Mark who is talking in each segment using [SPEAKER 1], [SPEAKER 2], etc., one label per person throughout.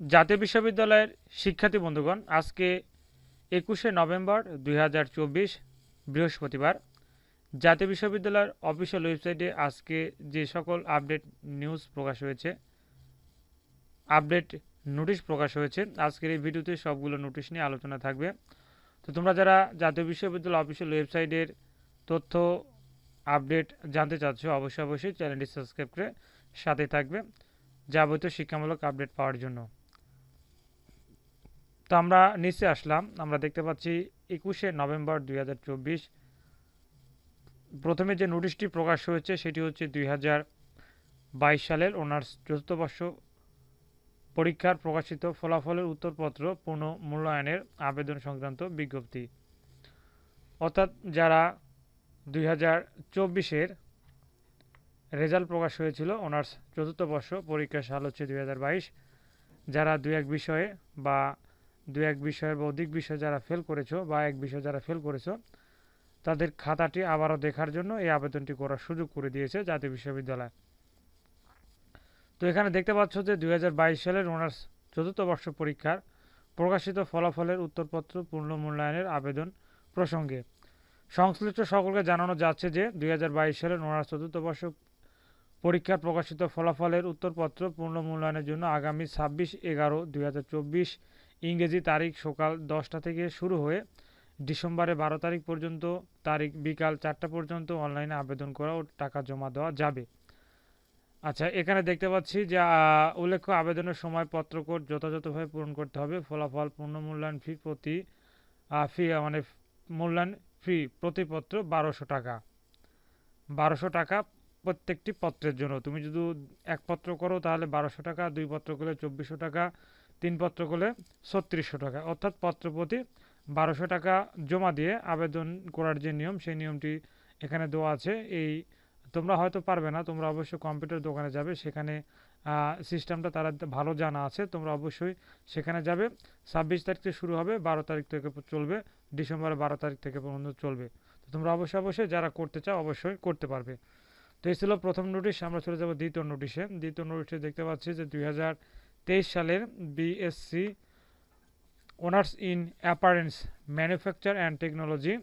[SPEAKER 1] জাতীয় বিশ্ববিদ্যালয়ের শিক্ষার্থী বন্ধুগণ, আজকে একুশে নভেম্বর দুই হাজার চব্বিশ বৃহস্পতিবার জাতীয় বিশ্ববিদ্যালয়ের অফিসিয়াল ওয়েবসাইটে আজকে যে সকল আপডেট নিউজ প্রকাশ হয়েছে, আপডেট নোটিশ প্রকাশ হয়েছে, আজকের এই ভিডিওতে সবগুলো নোটিশ নিয়ে আলোচনা থাকবে। তো তোমরা যারা জাতীয় বিশ্ববিদ্যালয় অফিসিয়াল ওয়েবসাইটের তথ্য, আপডেট জানতে চাচ্ছ, অবশ্যই অবশ্যই চ্যানেলটি সাবস্ক্রাইব করে সাথে থাকবে, যাবতীয় শিক্ষামূলক আপডেট পাওয়ার জন্য। তো আমরা নিচে আসলাম। আমরা দেখতে পাচ্ছি একুশে নভেম্বর দুই হাজার চব্বিশ। প্রথমে যে নোটিশটি প্রকাশ হয়েছে, সেটি হচ্ছে দুই সালের অনার্স চতুর্থ বর্ষ পরীক্ষার প্রকাশিত ফলাফলের উত্তরপত্র পুনঃ মূল্যায়নের আবেদন সংক্রান্ত বিজ্ঞপ্তি। অর্থাৎ যারা দুই হাজার চব্বিশের রেজাল্ট প্রকাশ হয়েছিল, অনার্স চতুর্থ বর্ষ পরীক্ষার সাল হচ্ছে দুই হাজার বাইশ। যারা দু এক বিষয়ে বা দু এক বিষয়ের বা অধিক বিষয়ে যারা ফেল করেছ বা এক বিষয়ে যারা ফেল করেছ, তাদের খাতাটি আবারও দেখার জন্য এই আবেদনটি করার সুযোগ করে দিয়েছে জাতীয় বিশ্ববিদ্যালয়। তো এখানে দেখতে পাচ্ছ যে দুই হাজার বাইশ সালের অনার্স চতুর্থ বর্ষ পরীক্ষার প্রকাশিত ফলাফলের উত্তরপত্র পূর্ণ মূল্যায়নের আবেদন প্রসঙ্গে। সংশ্লিষ্ট সকলকে জানানো যাচ্ছে যে দুই হাজার বাইশ সালের অনার্স চতুর্থ বর্ষ পরীক্ষার প্রকাশিত ফলাফলের উত্তরপত্র পূর্ণ মূল্যায়নের জন্য আগামী ছাব্বিশ এগারো দুই ইংরেজি তারিখ সকাল দশটা থেকে শুরু হয়ে ডিসেম্বরে বারো তারিখ পর্যন্ত তারিখ বিকাল চারটা পর্যন্ত অনলাইনে আবেদন করা ও টাকা জমা দেওয়া যাবে। আচ্ছা এখানে দেখতে পাচ্ছি যে উল্লেখ্য আবেদনের সময় পত্রকোড যথাযথভাবে পূরণ করতে হবে। ফলাফল, পূর্ণ মূল্যায়ন ফি প্রতি ফি মানে মূল্যায়ন ফি প্রতিপত্র বারোশো টাকা। বারোশো টাকা প্রত্যেকটি পত্রের জন্য। তুমি যদি এক পত্র করো তাহলে বারোশো টাকা, দুই পত্র করলে চব্বিশশো টাকা তিন পত্র করলে ছত্রিশশো টাকা। অর্থাৎ পত্র প্রতি বারোশো টাকা জমা দিয়ে আবেদন করার যে নিয়ম, সেই নিয়মটি এখানে দেওয়া আছে। এই তোমরা হয়তো পারবে না, তোমরা অবশ্যই কম্পিউটার দোকানে যাবে, সেখানে সিস্টেমটা তারা ভালো জানা আছে, তোমরা অবশ্যই সেখানে যাবে। ছাব্বিশ তারিখ থেকে শুরু হবে, বারো তারিখ থেকে চলবে, ডিসেম্বরের বারো তারিখ থেকে পর্যন্ত চলবে। তো তোমরা অবশ্যই অবশ্যই যারা করতে চাও, অবশ্যই করতে পারবে। তো এই ছিল প্রথম নোটিশ আমরা চলে যাব দ্বিতীয় নোটিশে দ্বিতীয় নোটিশে দেখতে পাচ্ছি যে দুই হাজার সালের BSc honours in apparel manufacture and technology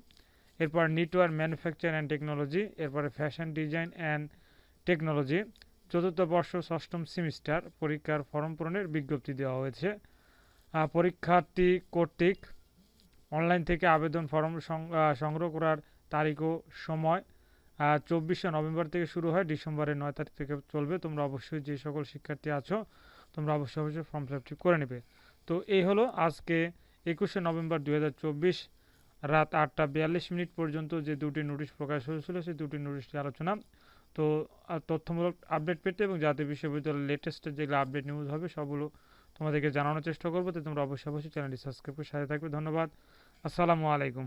[SPEAKER 1] এরপর নেটওয়ার্ক ম্যানুফ্যাকচার অ্যান্ড টেকনোলজি এরপরে ফ্যাশন ডিজাইন অ্যান্ড টেকনোলজি চতুর্থ বর্ষ, ষষ্ঠম সেমিস্টার পরীক্ষার ফর্ম পূরণের বিজ্ঞপ্তি দেওয়া হয়েছে। পরীক্ষার্থী কর্তৃক অনলাইন থেকে আবেদন ফর্ম সংগ্রহ করার তারিখ ও সময় চব্বিশে নভেম্বর থেকে শুরু হয়, ডিসেম্বরের নয় তারিখ থেকে চলবে। তোমরা অবশ্যই যে সকল শিক্ষার্থী আছো তোমরা অবশ্যই অবশ্যই ফর্ম ফিল করে নেবে। তো এই হলো আজকে একুশে নভেম্বর দু হাজার চব্বিশ রাত আটটা বিয়াল্লিশ মিনিট পর্যন্ত যে দুটি নোটিশ প্রকাশ হয়েছিল, সেই দুটি নোটিশটি আলোচনা। তো তথ্যমূলক আপডেট পেতে এবং জাতীয় বিশ্ববিদ্যালয়ের লেটেস্টের যেগুলো আপডেট নিউজ হবে, সবগুলো তোমাদেরকে জানানোর চেষ্টা করব। তো তোমরা অবশ্যই অবশ্যই চ্যানেলটি সাবস্ক্রাইব করে সাথে থাকবে। ধন্যবাদ। আসসালামু আলাইকুম।